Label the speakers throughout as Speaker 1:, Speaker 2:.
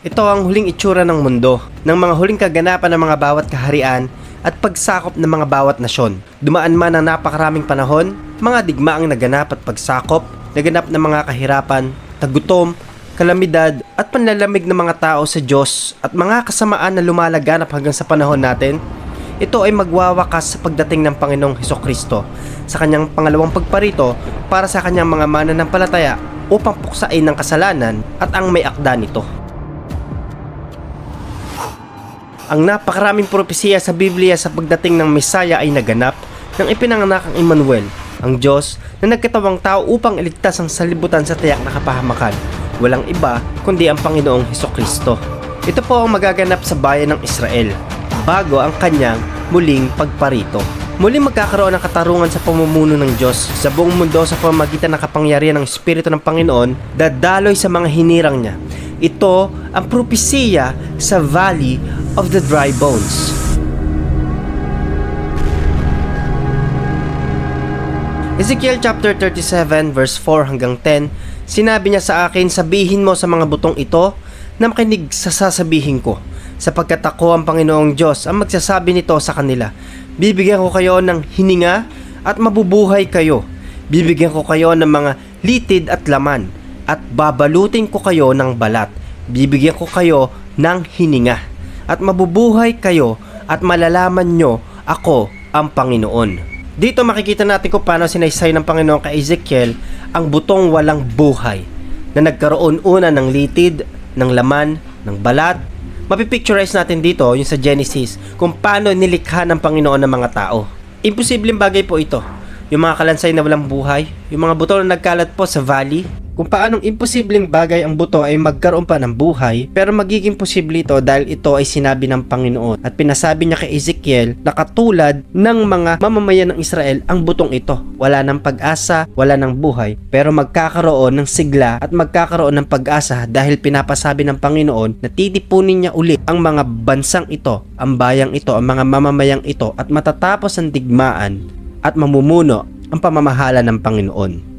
Speaker 1: Ito ang huling itsura ng mundo, ng mga huling kaganapan ng mga bawat kaharian at pagsakop ng mga bawat nasyon. Dumaan man ang napakaraming panahon, mga digmaang naganap at pagsakop, naganap ng mga kahirapan, tagutom, kalamidad at panlalamig ng mga tao sa Diyos at mga kasamaan na lumalaganap hanggang sa panahon natin, ito ay magwawakas sa pagdating ng Panginoong Heso Kristo sa kanyang pangalawang pagparito para sa kanyang mga mananampalataya upang puksain ng kasalanan at ang may akda nito. Ang napakaraming propesiya sa Biblia sa pagdating ng Mesaya ay naganap nang ipinanganak ang Emmanuel, ang Diyos na nagkatawang tao upang iligtas ang salibutan sa tiyak na kapahamakan. Walang iba kundi ang Panginoong Heso Kristo. Ito po ang magaganap sa bayan ng Israel bago ang kanyang muling pagparito. Muling magkakaroon ng katarungan sa pamumuno ng Diyos sa buong mundo sa pamamagitan ng kapangyarihan ng Espiritu ng Panginoon dadaloy sa mga hinirang niya. Ito ang propesiya sa Valley of the Dry Bones. Ezekiel chapter 37 verse 4 hanggang 10, sinabi niya sa akin, sabihin mo sa mga butong ito na makinig sa sasabihin ko, sapagkat ako ang Panginoong Diyos ang magsasabi nito sa kanila. Bibigyan ko kayo ng hininga at mabubuhay kayo. Bibigyan ko kayo ng mga litid at laman at babalutin ko kayo ng balat. Bibigyan ko kayo ng hininga at mabubuhay kayo at malalaman nyo ako ang Panginoon. Dito makikita natin kung paano sinaysay ng Panginoon kay Ezekiel ang butong walang buhay na nagkaroon una ng litid, ng laman, ng balat. Mapipicturize natin dito yung sa Genesis kung paano nilikha ng Panginoon ng mga tao. Imposibleng bagay po ito. Yung mga kalansay na walang buhay, yung mga buto na nagkalat po sa valley, kung paanong imposibleng bagay ang buto ay magkaroon pa ng buhay, pero magiging posible ito dahil ito ay sinabi ng Panginoon. At pinasabi niya kay Ezekiel na katulad ng mga mamamayan ng Israel ang butong ito. Wala ng pag-asa, wala ng buhay, pero magkakaroon ng sigla at magkakaroon ng pag-asa dahil pinapasabi ng Panginoon na titipunin niya uli ang mga bansang ito, ang bayang ito, ang mga mamamayang ito at matatapos ang digmaan at mamumuno ang pamamahala ng Panginoon.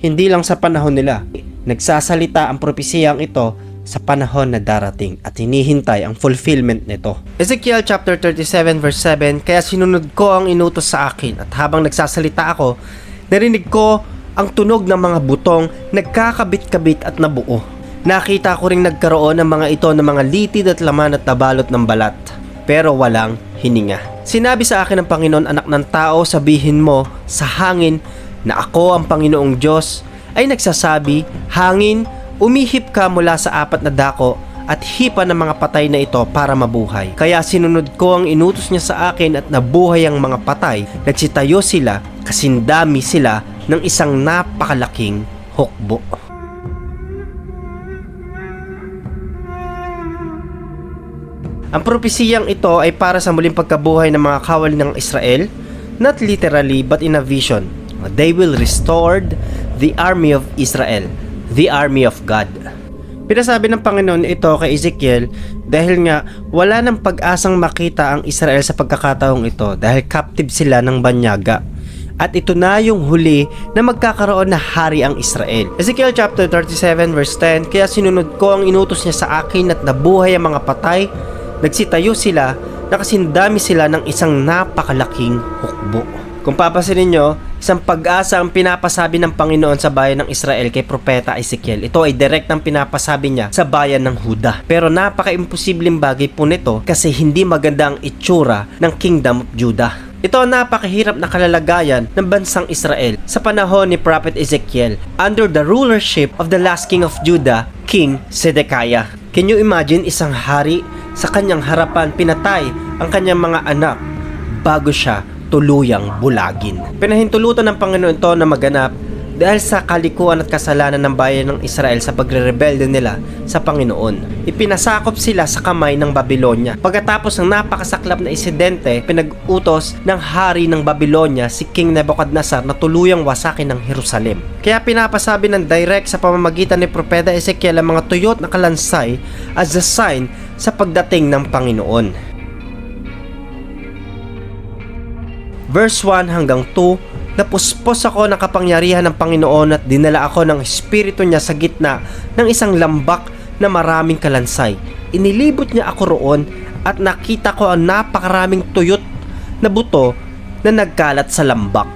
Speaker 1: Hindi lang sa panahon nila, nagsasalita ang propesiyang ito sa panahon na darating at hinihintay ang fulfillment nito. Ezekiel chapter 37 verse 7, Kaya sinunod ko ang inutos sa akin at habang nagsasalita ako, narinig ko ang tunog ng mga butong nagkakabit-kabit at nabuo. Nakita ko ring nagkaroon ng mga ito ng mga litid at laman at nabalot ng balat, pero walang hininga. Sinabi sa akin ng Panginoon, anak ng tao, sabihin mo sa hangin na ako ang Panginoong Diyos ay nagsasabi, Hangin, umihip ka mula sa apat na dako at hipa ng mga patay na ito para mabuhay. Kaya sinunod ko ang inutos niya sa akin at nabuhay ang mga patay. Nagsitayo sila kasindami sila ng isang napakalaking hukbo. Ang propesiyang ito ay para sa muling pagkabuhay ng mga kawal ng Israel, not literally but in a vision. They will restore the army of Israel, the army of God. Pinasabi ng Panginoon ito kay Ezekiel dahil nga wala ng pag-asang makita ang Israel sa pagkakataong ito dahil captive sila ng banyaga. At ito na yung huli na magkakaroon na hari ang Israel. Ezekiel chapter 37 verse 10, Kaya sinunod ko ang inutos niya sa akin at nabuhay ang mga patay Nagsitayo sila, nakasindami sila ng isang napakalaking hukbo. Kung papansinin nyo, isang pag-asa ang pinapasabi ng Panginoon sa bayan ng Israel kay Propeta Ezekiel. Ito ay direct ang pinapasabi niya sa bayan ng Huda. Pero napaka-imposibleng bagay po nito kasi hindi maganda ang itsura ng Kingdom of Judah. Ito ang napakahirap na kalalagayan ng bansang Israel sa panahon ni Prophet Ezekiel under the rulership of the last king of Judah, King Zedekiah. Can you imagine isang hari sa kanyang harapan pinatay ang kanyang mga anak bago siya tuluyang bulagin. Pinahintulutan ng Panginoon ito na maganap dahil sa kalikuan at kasalanan ng bayan ng Israel sa pagre-rebelde nila sa Panginoon. Ipinasakop sila sa kamay ng Babylonia. Pagkatapos ng napakasaklap na insidente, pinag-utos ng hari ng Babylonia si King Nebuchadnezzar na tuluyang wasakin ng Jerusalem. Kaya pinapasabi ng direct sa pamamagitan ni Propeta Ezekiel ang mga tuyot na kalansay as a sign sa pagdating ng Panginoon. Verse 1 hanggang 2 Napuspos ako ng kapangyarihan ng Panginoon at dinala ako ng Espiritu niya sa gitna ng isang lambak na maraming kalansay. Inilibot niya ako roon at nakita ko ang napakaraming tuyot na buto na nagkalat sa lambak.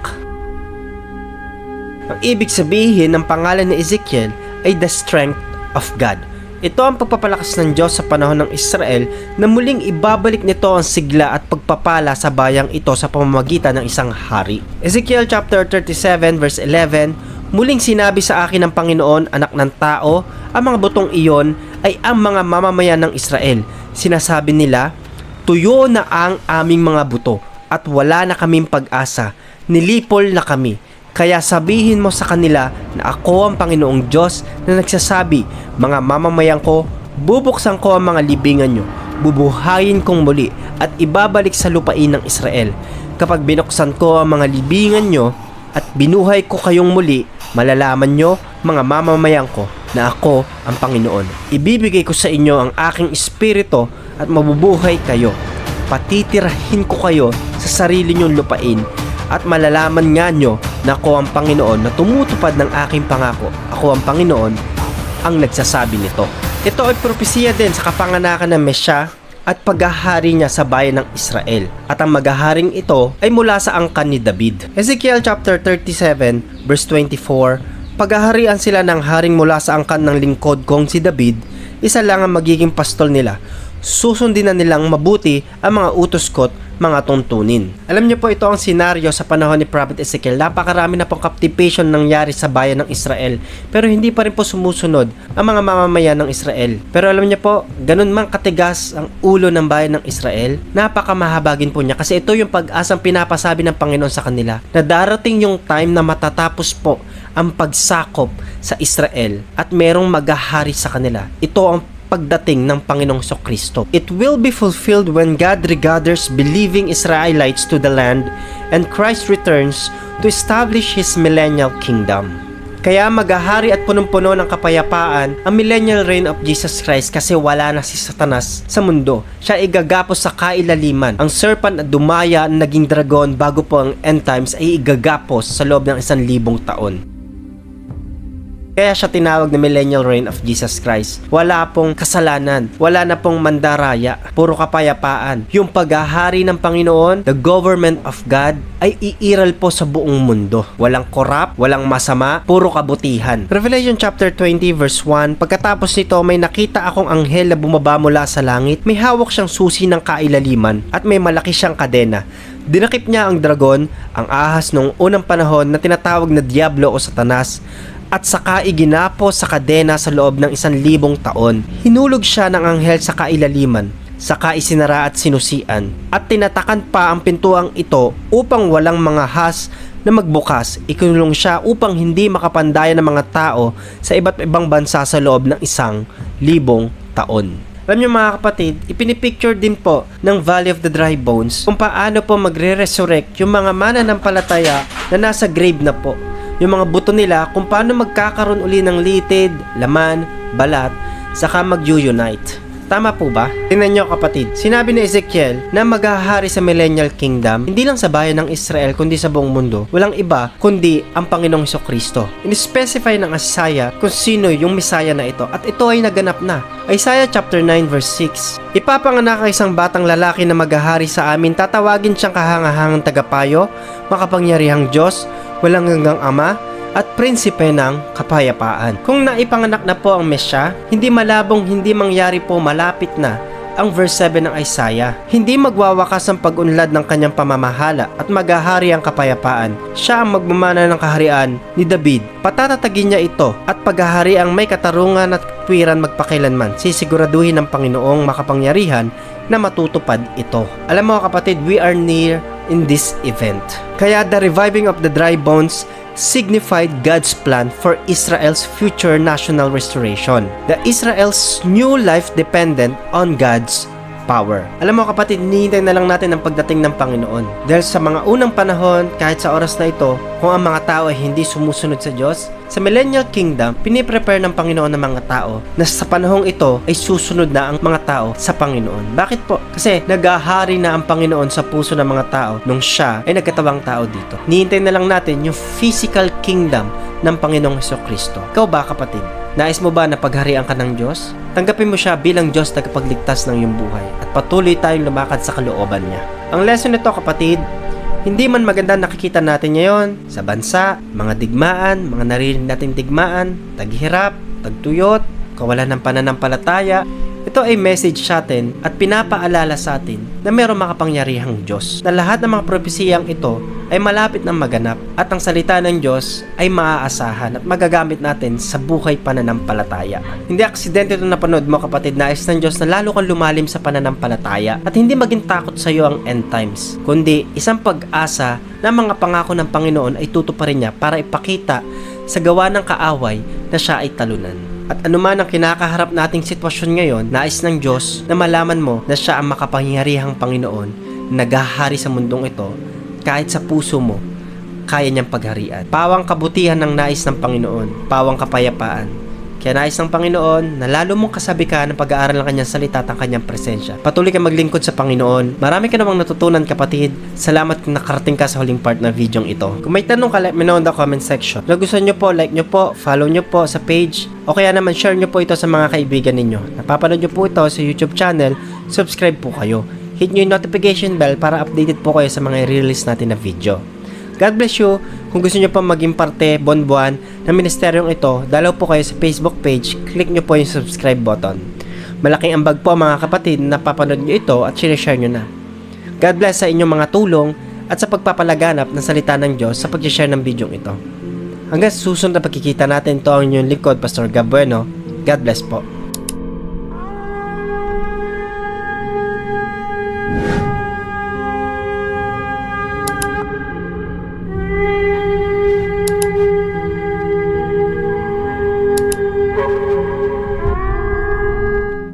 Speaker 1: Ang ibig sabihin ng pangalan ni Ezekiel ay the strength of God. Ito ang pagpapalakas ng Diyos sa panahon ng Israel na muling ibabalik nito ang sigla at pagpapala sa bayang ito sa pamamagitan ng isang hari. Ezekiel chapter 37 verse 11 Muling sinabi sa akin ng Panginoon, anak ng tao, ang mga butong iyon ay ang mga mamamayan ng Israel. Sinasabi nila, tuyo na ang aming mga buto at wala na kaming pag-asa. Nilipol na kami. Kaya sabihin mo sa kanila na ako ang Panginoong Diyos na nagsasabi, mga mamamayan ko, bubuksan ko ang mga libingan nyo, bubuhayin kong muli at ibabalik sa lupain ng Israel. Kapag binuksan ko ang mga libingan nyo at binuhay ko kayong muli, malalaman nyo, mga mamamayan ko, na ako ang Panginoon. Ibibigay ko sa inyo ang aking espiritu at mabubuhay kayo. Patitirahin ko kayo sa sarili nyong lupain at malalaman nga nyo na ako ang Panginoon na tumutupad ng aking pangako. Ako ang Panginoon ang nagsasabi nito. Ito ay propesiya din sa kapanganakan ng Mesya at paghahari niya sa bayan ng Israel. At ang maghaharing ito ay mula sa angkan ni David. Ezekiel chapter 37 verse 24 Paghaharian sila ng haring mula sa angkan ng lingkod kong si David, isa lang ang magiging pastol nila. Susundin na nilang mabuti ang mga utos ko't mga tuntunin. Alam niyo po ito ang senaryo sa panahon ni Prophet Ezekiel. Napakarami na pong captivation nangyari sa bayan ng Israel. Pero hindi pa rin po sumusunod ang mga mamamayan ng Israel. Pero alam niyo po, ganun man katigas ang ulo ng bayan ng Israel, napakamahabagin po niya kasi ito yung pag-asang pinapasabi ng Panginoon sa kanila na darating yung time na matatapos po ang pagsakop sa Israel at merong maghahari sa kanila. Ito ang pagdating ng Panginoong Kristo. It will be fulfilled when God regathers believing Israelites to the land and Christ returns to establish His millennial kingdom. Kaya maghahari at punong-puno ng kapayapaan ang millennial reign of Jesus Christ kasi wala na si Satanas sa mundo. Siya igagapos sa kailaliman. Ang serpent at dumaya na naging dragon bago po ang end times ay igagapos sa loob ng isang libong taon. Kaya siya tinawag na millennial reign of Jesus Christ. Wala pong kasalanan, wala na pong mandaraya, puro kapayapaan. Yung paghahari ng Panginoon, the government of God, ay iiral po sa buong mundo. Walang korap, walang masama, puro kabutihan. Revelation chapter 20 verse 1, pagkatapos nito may nakita akong anghel na bumaba mula sa langit. May hawak siyang susi ng kailaliman at may malaki siyang kadena. Dinakip niya ang dragon, ang ahas noong unang panahon na tinatawag na Diablo o Satanas, at saka iginapo sa kadena sa loob ng isang libong taon. Hinulog siya ng anghel sa kailaliman, saka isinara at sinusian, at tinatakan pa ang pintuang ito upang walang mga has na magbukas, ikinulong siya upang hindi makapandaya ng mga tao sa iba't ibang bansa sa loob ng isang libong taon. Alam niyo mga kapatid, ipinipicture din po ng Valley of the Dry Bones kung paano po magre-resurrect yung mga mananampalataya na nasa grave na po yung mga buto nila kung paano magkakaroon uli ng litid, laman, balat, saka mag-unite. Tama po ba? Tingnan nyo kapatid, sinabi ni Ezekiel na maghahari sa millennial kingdom hindi lang sa bayan ng Israel kundi sa buong mundo. Walang iba kundi ang Panginoong Kristo. In-specify ng Isaiah kung sino yung Messiah na ito at ito ay naganap na. Isaiah chapter 9 verse 6 Ipapanganak ang isang batang lalaki na maghahari sa amin tatawagin siyang kahangahangang tagapayo, makapangyarihang Diyos, walang hanggang ama, at prinsipe ng kapayapaan. Kung naipanganak na po ang Mesya, hindi malabong hindi mangyari po malapit na ang verse 7 ng Isaiah. Hindi magwawakas ang pag-unlad ng kanyang pamamahala at maghahari ang kapayapaan. Siya ang magmamana ng kaharian ni David. Patatatagin niya ito at paghahari ang may katarungan at katwiran magpakilanman. Sisiguraduhin ng Panginoong makapangyarihan na matutupad ito. Alam mo kapatid, we are near in this event. Kaya the reviving of the dry bones signified God's plan for Israel's future national restoration. The Israel's new life dependent on God's power. Alam mo kapatid, hinihintay na lang natin ang pagdating ng Panginoon. Dahil sa mga unang panahon, kahit sa oras na ito, kung ang mga tao ay hindi sumusunod sa Diyos, sa Millennial Kingdom, piniprepare ng Panginoon ng mga tao na sa panahong ito ay susunod na ang mga tao sa Panginoon. Bakit po? Kasi nagahari na ang Panginoon sa puso ng mga tao nung siya ay nagkatawang tao dito. Nihintay na lang natin yung physical kingdom ng Panginoong Heso Kristo. Ikaw ba kapatid? Nais mo ba na pagharian ka ng Diyos? Tanggapin mo siya bilang Diyos na kapagligtas ng iyong buhay at patuloy tayong lumakad sa kalooban niya. Ang lesson nito kapatid, hindi man maganda nakikita natin ngayon sa bansa, mga digmaan, mga naririnig nating digmaan, taghirap, tagtuyot, kawalan ng pananampalataya, ito ay message sa atin at pinapaalala sa atin na mayroong makapangyarihang Diyos. Na lahat ng mga propesiyang ito ay malapit na maganap at ang salita ng Diyos ay maaasahan at magagamit natin sa buhay pananampalataya. Hindi aksidente ito napanood mo kapatid na ng Diyos na lalo kang lumalim sa pananampalataya at hindi maging takot sa iyo ang end times, kundi isang pag-asa na mga pangako ng Panginoon ay tutuparin niya para ipakita sa gawa ng kaaway na siya ay talunan. At anuman ang kinakaharap nating sitwasyon ngayon, nais ng Diyos na malaman mo na siya ang makapangyarihang Panginoon na naghahari sa mundong ito kahit sa puso mo, kaya niyang pagharian. Pawang kabutihan ng nais ng Panginoon, pawang kapayapaan. Kaya nais ng Panginoon na lalo mong kasabikan ng pag-aaral ng kanyang salita at ang kanyang presensya. Patuloy ka maglingkod sa Panginoon. Marami ka namang natutunan kapatid. Salamat kung nakarating ka sa huling part ng video ito. Kung may tanong ka, let me know in the comment section. Kung gusto nyo po, like nyo po, follow nyo po sa page, o kaya naman share nyo po ito sa mga kaibigan ninyo. Napapanood nyo po ito sa YouTube channel, subscribe po kayo. Hit nyo yung notification bell para updated po kayo sa mga i-release natin na video. God bless you. Kung gusto nyo pa maging parte buwan-buwan ng ministeryong ito, dalaw po kayo sa Facebook page, click nyo po yung subscribe button. Malaking ambag po mga kapatid na napapanood nyo ito at share nyo na. God bless sa inyong mga tulong at sa pagpapalaganap ng salita ng Diyos sa pag-share ng video ito. Hanggang susunod na pagkikita natin, ito ang inyong lingkod, Pastor Gab Bueno. God bless po.